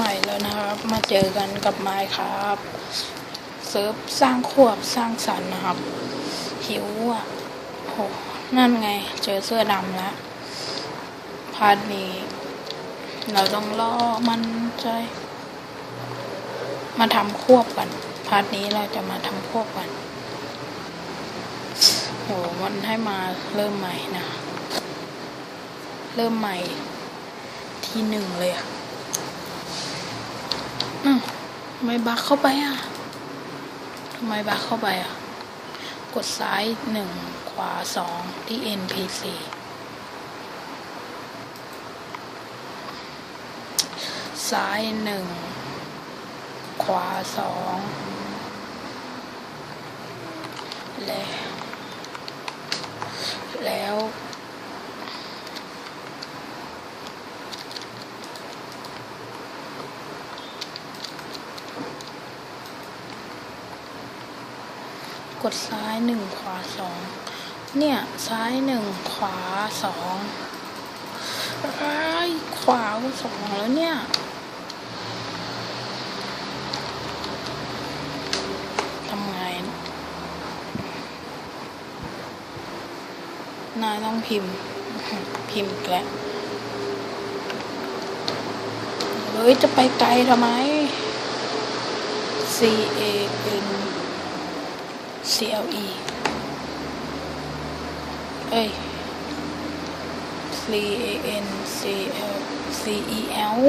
ใหม่แล้วนะครับ มาเจอกันกับไมค์ครับเซิร์ฟสร้างควบสร้างสรรค์นะครับ หิวอะโหนั่นไง เจอเสื้อดำแล้วพาร์ทนี้ เราต้องล่อมันใจมาทำควบกันพาร์ทนี้เราจะมาทำควบกันโหมันให้มาเริ่มใหม่นะ เริ่มใหม่ที่หนึ่งเลยอะ อืมทำไมบักเข้าไปอะทำไมบักเข้าไปอะ กดซ้ายหนึ่งขวาสองที่ NPC ซ้ายหนึ่งขวาสองแล้ว แล้ว กดซ้ายหนึ่งขวาสองเนี่ย ซ้ายหนึ่งขวาสองอ้ายขวาก็สองแล้วเนี่ยทำไงนายต้องพิมพ์ พิมพ์อีกแล้วเฮ้ย จะไปไกลทำไม C A N C L E เอ้ย C A N C L C E L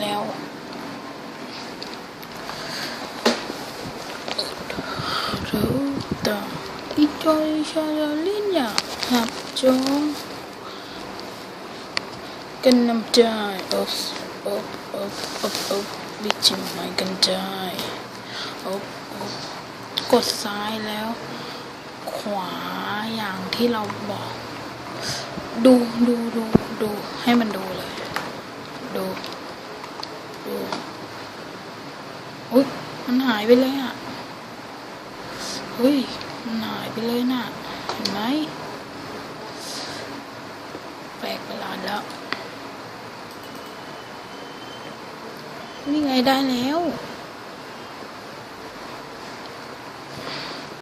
แล้วรู้ต่ออีจอยชาลาลินอยากหั บจงกันน้ำใจอบอบอบอบอบบิจิมไมกันใจอบอบกดซ้ายแล้ว ขวาอย่างที่เราบอก ดูดูดูดูให้มันดูเลย ดูดูอุ้ยมันหายไปเลยอะเฮ้ยมันหายไปเลยน่ะ เห็นไหมแปลกประหลาดแล้ว นี่ไงได้แล้ว